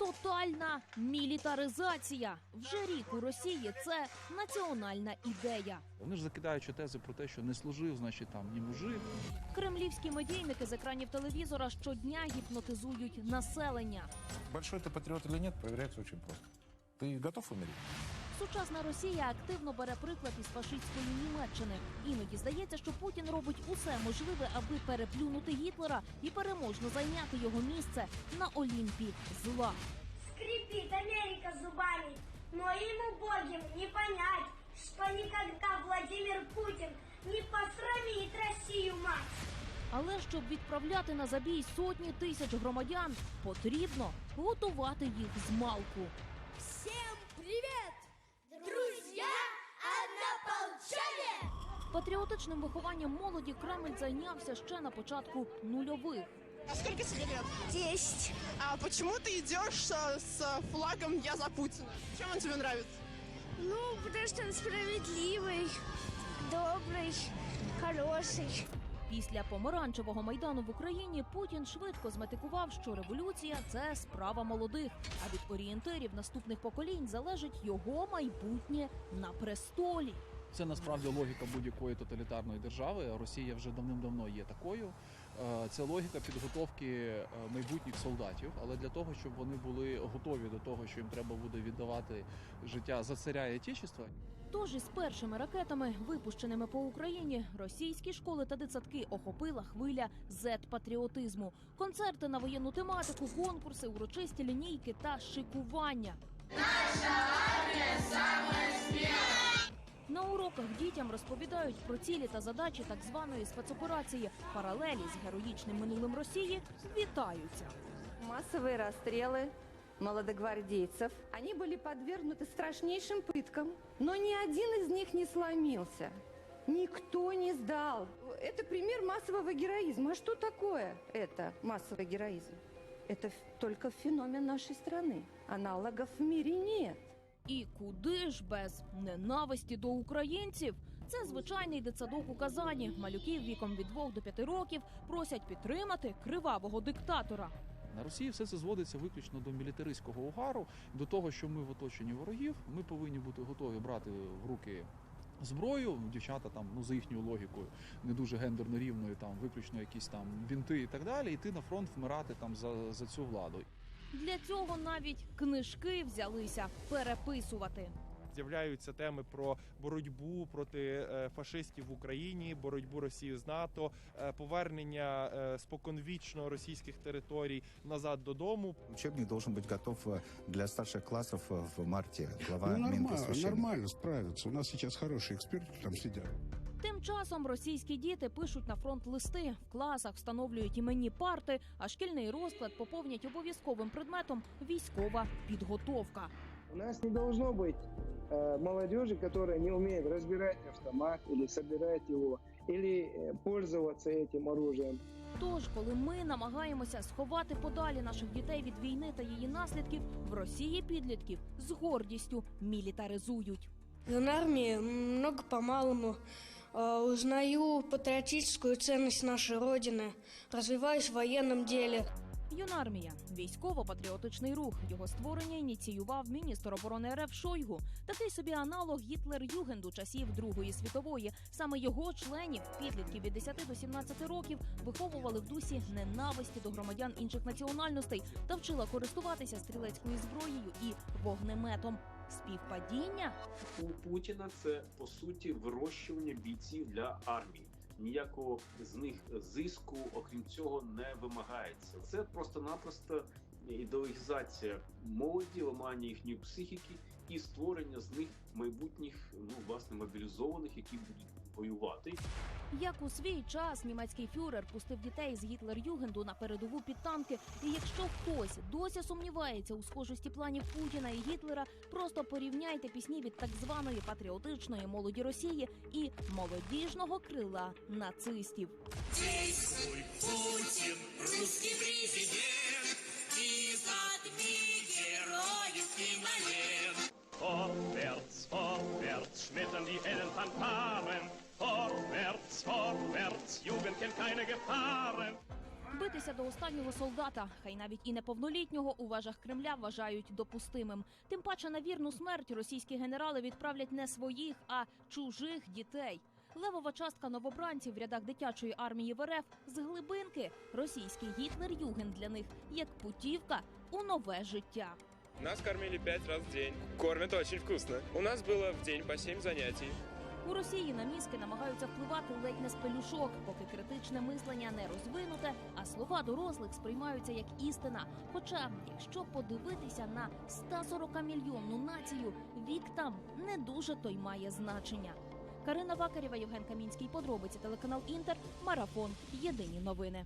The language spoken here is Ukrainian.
Тотальна мілітаризація. Вже рік у Росії це національна ідея. Вони ж закидаючи тези про те, що не служив, значить там ні мужик. Кремлівські медійники з екранів телевізора щодня гіпнотизують населення. Большой ти патріот чи ні, перевіряється дуже просто. Ти готов умереть? Сучасна Росія активно бере приклад із фашистської Німеччини. Іноді здається, що Путін робить усе можливе, аби переплюнути Гітлера і переможно зайняти його місце на Олімпі зла. Скрипит Америка зубами, но ему Богим не понять, что никогда Владимир Путин не посрамит Россию мать. Але щоб відправляти на забій сотні тисяч громадян, потрібно готувати їх з малку. Всем привет, Патріотичним вихованням молоді Кремль зайнявся ще на початку нульових. А сколько тебе лет? Десять. А почему ты идешь а, с флагом «Я за Путина»? Чем он тебе нравится? Ну, потому что он справедливый, добрый, хороший. Після помаранчевого майдану в Україні Путін швидко зметикував, що революція це справа молодих. А від орієнтирів наступних поколінь залежить його майбутнє на престолі. Це насправді логіка будь-якої тоталітарної держави. Росія вже давним-давно є такою. Е, Це логіка підготовки е, майбутніх солдатів, але для того, щоб вони були готові до того, що їм треба буде віддавати життя за царя і отечества, Тож із першими ракетами, випущеними по Україні, російські школи та дитсадки охопила хвиля зет-патріотизму. Концерти на воєнну тематику, конкурси, урочисті лінійки та шикування. На уроках дітям розповідають про цілі та задачі так званої спецоперації. Паралелі з героїчним минулим Росії вітаються. Массовые расстрелы молодогвардейцев. Они были подвергнуты страшнейшим пыткам, но ни один из них не сломился. Никто не сдал. Это пример массового героизма. А что такое это массовый героизм? Это ф- только феномен нашей страны. Аналогов в мире нет. І куди ж без ненависті до українців? Це звичайний дитсадок у Казані. Малюків віком від 2 до 5 років просять підтримати кривавого диктатора. на Росії все це зводиться виключно до мілітаристського угару, до того, що ми в оточенні ворогів. Ми повинні бути готові брати в руки. Зброю, дівчата там, ну за їхньою логікою, не дуже гендерно рівною, там виключно якісь там бінти і так далі, йти на фронт вмирати там за, за цю владу. Для цього навіть книжки взялися переписувати. З'являються теми про боротьбу проти е, фашистів в Україні, боротьбу Росії з НАТО, е, повернення е, споконвічно російських територій назад додому. Учебник должен быть готов э, для старших классов э, в марте. Глава Ну, нормально, Минпросвещения. нормально справятся. У нас сейчас хорошие эксперты там сидят. Тим часом російські діти пишуть на фронт листи, в класах встановлюють іменні парти, а шкільний розклад поповнять обов'язковим предметом військова підготовка. У нас не должно быть э, молодежи, которая не умеет разбирать автомат или собирать его, или э, пользоваться этим оружием. Тож, коли ми намагаємося сховати подалі наших дітей від війни та її наслідків, в Росії підлітків з гордістю мілітаризують. В армии много по-малому э, узнаю патриотическую ценность нашей Родины, развиваюсь в военном деле. Юнармія військово-патріотичний рух. Його створення ініціював міністр оборони РФ Шойгу. Такий собі аналог Гітлер-Югенду часів Другої світової. Саме його членів, підлітків від 10 до 17 років, виховували в дусі ненависті до громадян інших національностей та вчила користуватися стрілецькою зброєю і вогнеметом. Співпадіння у Путіна це по суті вирощування бійців для армії. Ніякого з них зиску, окрім цього, не вимагається. Це просто-напросто ідеологізація молоді, ламання їхньої психіки і створення з них майбутніх, ну власне, мобілізованих, які будуть воювати. Як у свій час німецький фюрер пустив дітей з Гітлер-Югенду на передову під танки. І якщо хтось досі сумнівається у схожості планів Путіна і Гітлера, просто порівняйте пісні від так званої патріотичної молоді Росії і молодіжного крила нацистів. Дійсно, Путин, Jugend kennt keine Gefahren. битися до останнього солдата, хай навіть і неповнолітнього у вежах Кремля вважають допустимим. Тим паче на вірну смерть російські генерали відправлять не своїх, а чужих дітей. Левова частка новобранців в рядах дитячої армії в РФ з глибинки. Російський Гітлер-Юген для них як путівка у нове життя. Нас кормили пять раз в день. Кормят очень вкусно. У нас было в день по семь занятий. У Росії на мізки намагаються впливати ледь не з пелюшок, поки критичне мислення не розвинуте, а слова дорослих сприймаються як істина. Хоча, якщо подивитися на 140 мільйонну націю, вік там не дуже то й має значення. Карина Вакарєва, Євген Камінський, подробиці телеканал Інтер, марафон. Єдині новини.